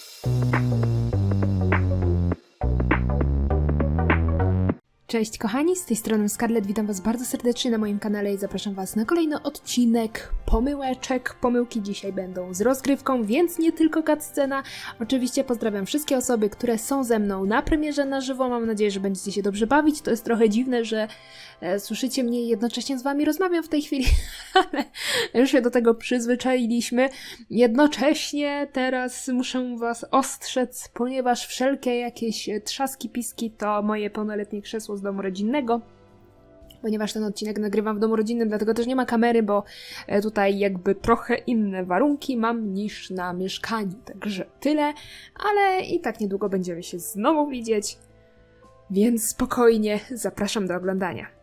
Thank you. Cześć kochani, z tej strony Scarlett, witam was bardzo serdecznie na moim kanale i zapraszam was na kolejny odcinek pomyłeczek. Pomyłki dzisiaj będą z rozgrywką, więc nie tylko cutscena. Oczywiście pozdrawiam wszystkie osoby, które są ze mną na premierze na żywo. Mam nadzieję, że będziecie się dobrze bawić. To jest trochę dziwne, że e, słyszycie mnie i jednocześnie z wami rozmawiam w tej chwili, ale już się do tego przyzwyczailiśmy. Jednocześnie teraz muszę was ostrzec, ponieważ wszelkie jakieś trzaski, piski to moje pełnoletnie krzesło z domu rodzinnego. Ponieważ ten odcinek nagrywam w domu rodzinnym, dlatego też nie ma kamery, bo e, tutaj jakby trochę inne warunki mam niż na mieszkaniu. Także tyle, ale i tak niedługo będziemy się znowu widzieć. Więc spokojnie zapraszam do oglądania.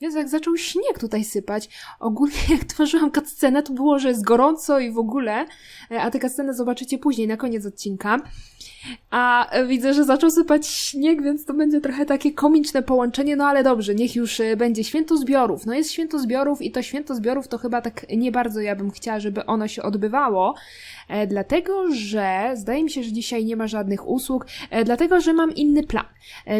Jezu, jak zaczął śnieg tutaj sypać. Ogólnie jak tworzyłam cutscenę, to było, że jest gorąco i w ogóle, e, a tę cutscenę zobaczycie później, na koniec odcinka. A e, widzę, że zaczął sypać śnieg, więc to będzie trochę takie komiczne połączenie, no ale dobrze, niech już e, będzie święto zbiorów. No jest święto zbiorów i to święto zbiorów to chyba tak nie bardzo ja bym chciała, żeby ono się odbywało, dlatego że zdaje mi się, że dzisiaj nie ma żadnych usług, dlatego że mam inny plan.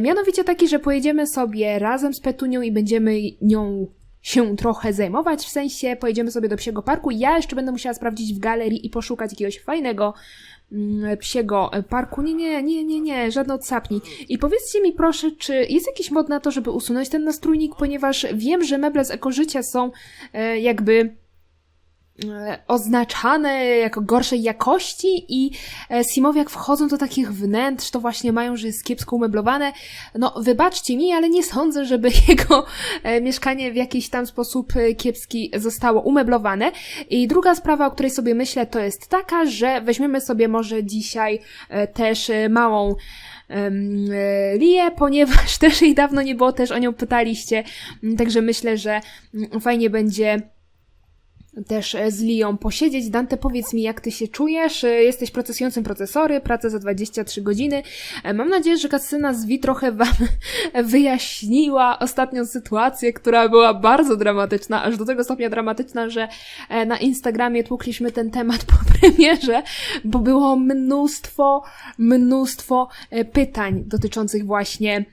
Mianowicie taki, że pojedziemy sobie razem z Petunią i będziemy nią się trochę zajmować, w sensie pojedziemy sobie do psiego parku. Ja jeszcze będę musiała sprawdzić w galerii i poszukać jakiegoś fajnego mm, psiego parku. Nie, nie, nie, nie, nie, żadne odsapni. I powiedzcie mi proszę, czy jest jakiś mod na to, żeby usunąć ten nastrójnik, ponieważ wiem, że meble z ekożycia są e, jakby oznaczane jako gorszej jakości i e, Simowie jak wchodzą do takich wnętrz, to właśnie mają, że jest kiepsko umeblowane. No, wybaczcie mi, ale nie sądzę, żeby jego e, mieszkanie w jakiś tam sposób e, kiepski zostało umeblowane. I druga sprawa, o której sobie myślę, to jest taka, że weźmiemy sobie może dzisiaj e, też e, małą e, Lię, ponieważ też jej dawno nie było, też o nią pytaliście, także myślę, że mm, fajnie będzie też e, z Lią posiedzieć. Dante, powiedz mi, jak ty się czujesz? E, Jesteś procesującym procesory, praca za 23 godziny. E, Mam nadzieję, że Kasyna z Wi trochę wam wyjaśniła ostatnią sytuację, która była bardzo dramatyczna, aż do tego stopnia dramatyczna, że na Instagramie tłukliśmy ten temat po premierze, bo było mnóstwo, mnóstwo pytań dotyczących właśnie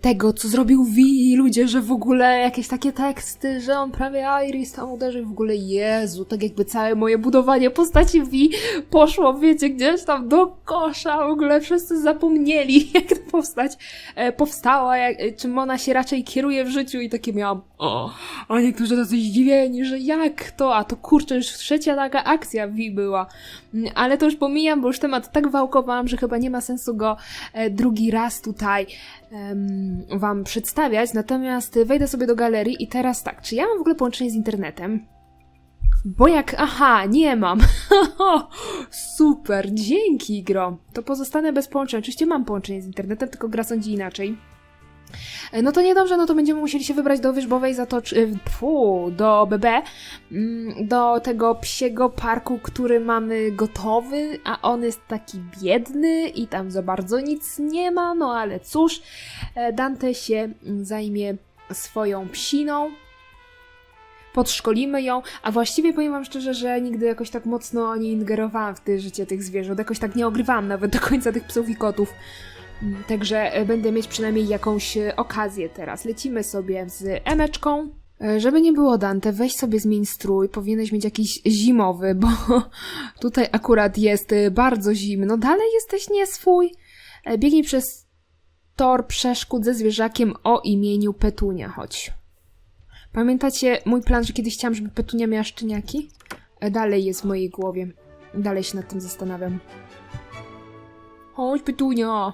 tego, co zrobił Vi, ludzie, że w ogóle jakieś takie teksty, że on prawie Iris tam uderzył, w ogóle Jezu, tak jakby całe moje budowanie postaci Vi poszło, wiecie, gdzieś tam do kosza, w ogóle wszyscy zapomnieli, jak ta postać e, powstała, jak, e, czym ona się raczej kieruje w życiu i takie miałam, o, a niektórzy tacy zdziwieni, że jak to, a to kurczę, już trzecia taka akcja Vi była, Mm, ale to już pomijam, bo już temat tak wałkowałam, że chyba nie ma sensu go e, drugi raz tutaj Wam przedstawiać. Natomiast wejdę sobie do galerii i teraz tak, czy ja mam w ogóle połączenie z internetem? Bo jak, aha, nie mam. Super, dzięki gro. To pozostanę bez połączenia. Oczywiście mam połączenie z internetem, tylko gra sądzi inaczej. E, No to niedobrze, no to będziemy musieli się wybrać do Wierzbowej Zatoczy, fu, do BB, mm, do tego psiego parku, który mamy gotowy, a on jest taki biedny i tam za bardzo nic nie ma, no ale cóż, e, Dante się mm, zajmie swoją psiną, podszkolimy ją, a właściwie powiem wam szczerze, że nigdy jakoś tak mocno nie ingerowałam w te życie tych zwierząt, jakoś tak nie ogrywałam nawet do końca tych psów i kotów. Mm, Także e, będę mieć przynajmniej jakąś e, okazję teraz. Lecimy sobie z Emeczką. E, Żeby nie było Dante, weź sobie zmień strój, powinieneś mieć jakiś zimowy, bo tutaj akurat jest bardzo zimno. Dalej jesteś nie swój. Biegnij przez tor przeszkód ze zwierzakiem o imieniu Petunia, chodź. Pamiętacie mój plan, że kiedyś chciałam, żeby Petunia miała szczeniaki? E, Dalej jest w mojej głowie. Dalej się nad tym zastanawiam. Chodź, Petunia!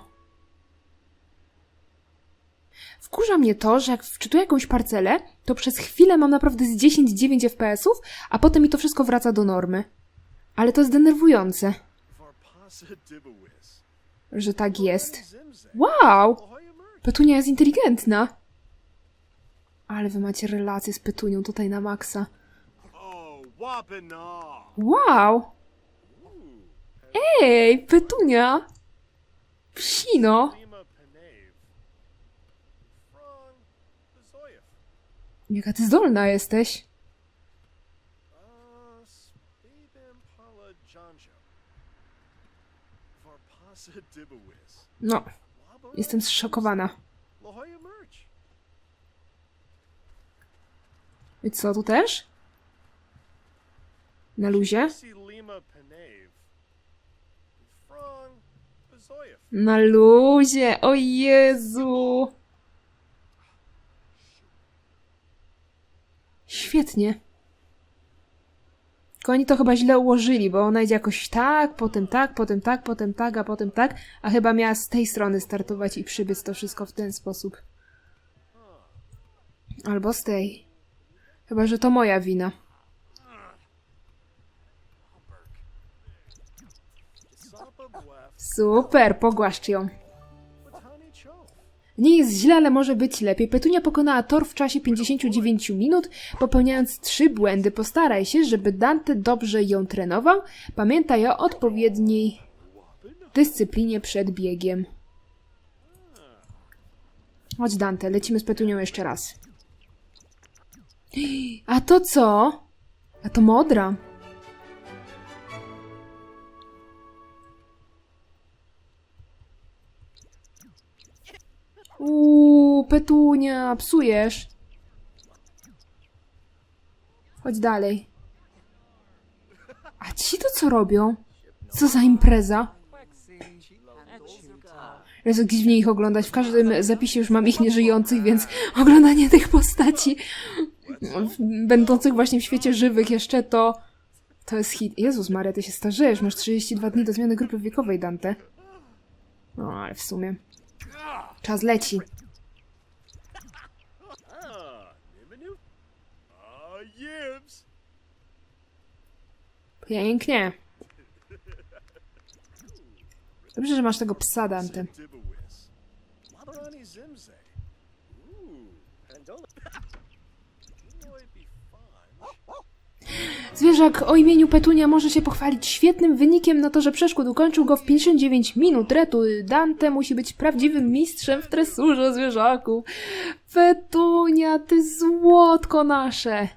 Wkurza mnie to, że jak wczytuję jakąś parcelę, to przez chwilę mam naprawdę z 10-9 FPS-ów, a potem mi to wszystko wraca do normy. Ale to jest denerwujące, że tak jest. Wow! Petunia jest inteligentna. Ale wy macie relacje z Petunią tutaj na maksa. Oh! Wow! Ej, Petunia! Psino! Jaka ty zdolna jesteś. No, jestem zszokowana. I co, tu też? Na luzie? Na luzie, o Jezu! Świetnie. Tylko oni to chyba źle ułożyli, bo ona idzie jakoś tak, potem tak, potem tak, potem tak, a potem tak, a chyba miała z tej strony startować i przybiec to wszystko w ten sposób. Albo z tej. Chyba, że to moja wina. Super, pogłaszcz ją. Nie jest źle, ale może być lepiej. Petunia pokonała tor w czasie 59 minut, popełniając trzy błędy. Postaraj się, żeby Dante dobrze ją trenował. Pamiętaj o odpowiedniej dyscyplinie przed biegiem. Chodź Dante, lecimy z Petunią jeszcze raz. A to co? A to modra. Uuu, Petunia, psujesz. Chodź dalej. A ci to co robią? Co za impreza? Jest dziwnie ich oglądać. W każdym zapisie już mam ich nieżyjących, więc oglądanie tych postaci w- będących właśnie w świecie żywych jeszcze to... To jest hit. Jezus Maria, ty się starzejesz. Masz 32 dni do zmiany grupy wiekowej, Dante. No, ale w sumie... Czas leci. Pięknie. Dobrze, że masz tego psa, Dante. Zwierzak o imieniu Petunia może się pochwalić świetnym wynikiem na torze przeszkód. Ukończył go w 59 minut. Retu Dante musi być prawdziwym mistrzem w tresurze zwierzaków. Petunia, ty złotko nasze.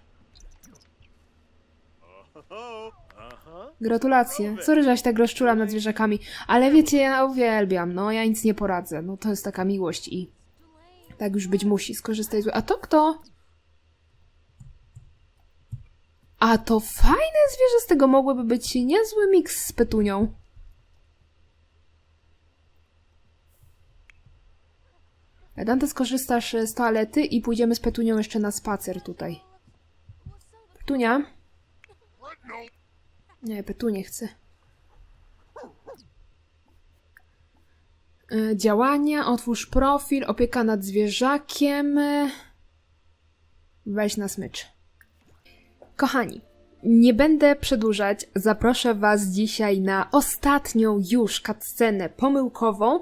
Gratulacje. Sorry, że się tak rozczulam nad zwierzakami, ale wiecie, ja uwielbiam, no ja nic nie poradzę. No to jest taka miłość i tak już być musi. Skorzystaj z... A to kto? A to fajne zwierzę, z tego mogłyby być niezły miks z petunią. Dante, skorzystasz z toalety i pójdziemy z petunią jeszcze na spacer tutaj. Petunia? Nie, Petunię chcę. E, Działania, otwórz profil, opieka nad zwierzakiem. Weź na smycz. Kochani, nie będę przedłużać. Zaproszę Was dzisiaj na ostatnią już cutscenę pomyłkową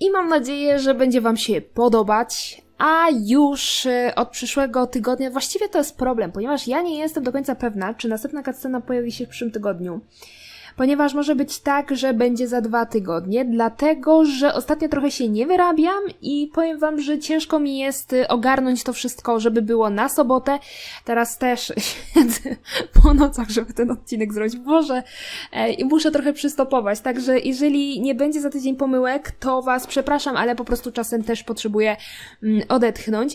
i mam nadzieję, że będzie Wam się podobać. A już e, od przyszłego tygodnia, właściwie to jest problem, ponieważ ja nie jestem do końca pewna, czy następna cutscena pojawi się w przyszłym tygodniu. Ponieważ może być tak, że będzie za dwa tygodnie, dlatego że ostatnio trochę się nie wyrabiam i powiem wam, że ciężko mi jest y, ogarnąć to wszystko, żeby było na sobotę. Teraz też siedzę po nocach, żeby ten odcinek zrobić. Boże, e, i muszę trochę przystopować. Także jeżeli nie będzie za tydzień pomyłek, to was przepraszam, ale po prostu czasem też potrzebuję mm, odetchnąć.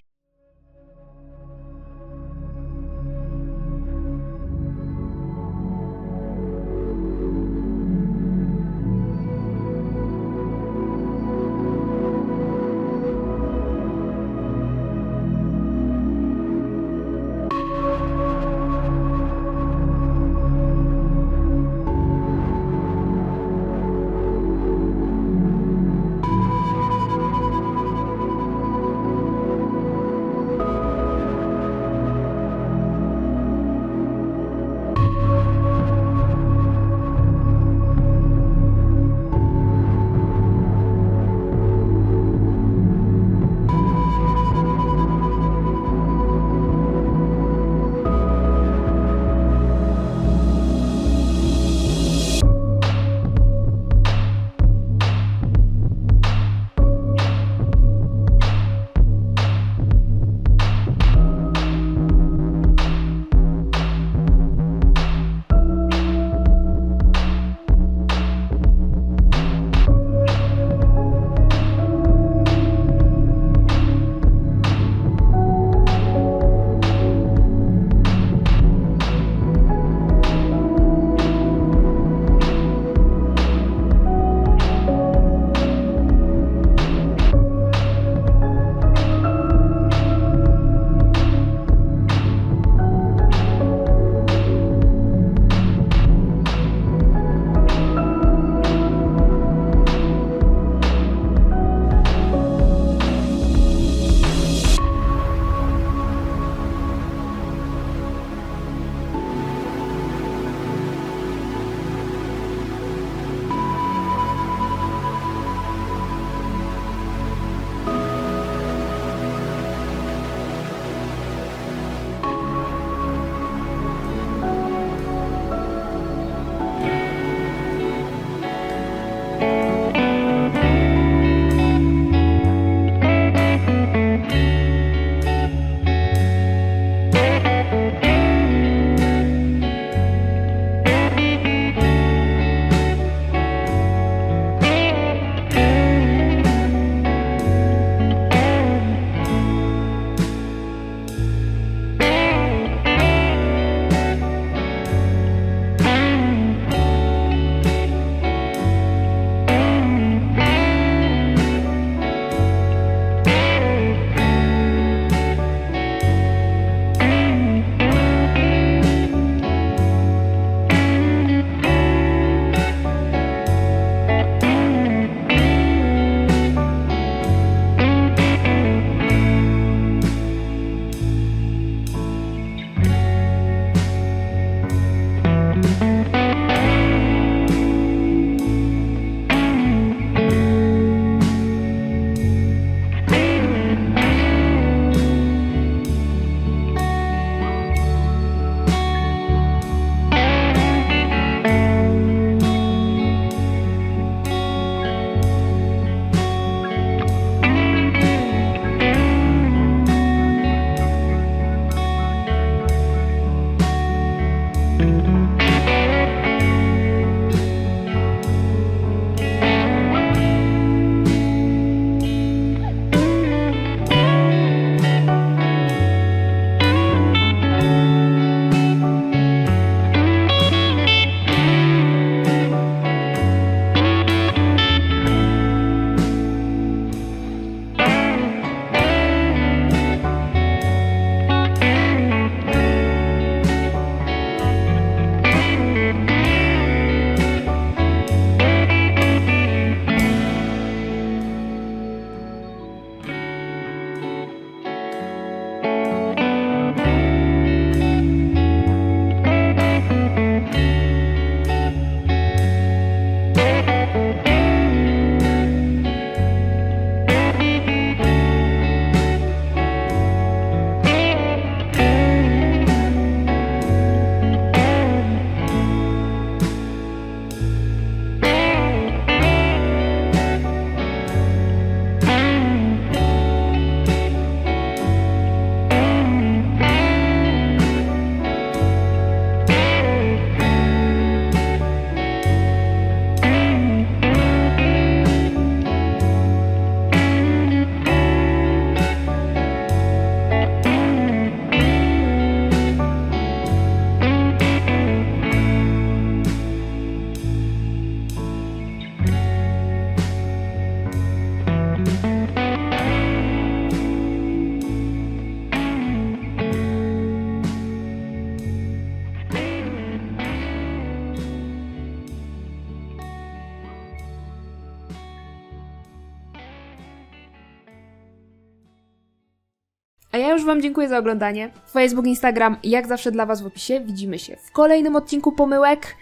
A ja już Wam dziękuję za oglądanie. Facebook, Instagram, jak zawsze dla Was w opisie. Widzimy się w kolejnym odcinku pomyłek.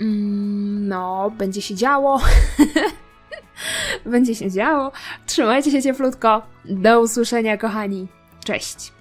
Mm, no, będzie się działo. będzie się działo. Trzymajcie się cieplutko. Do usłyszenia, kochani. Cześć.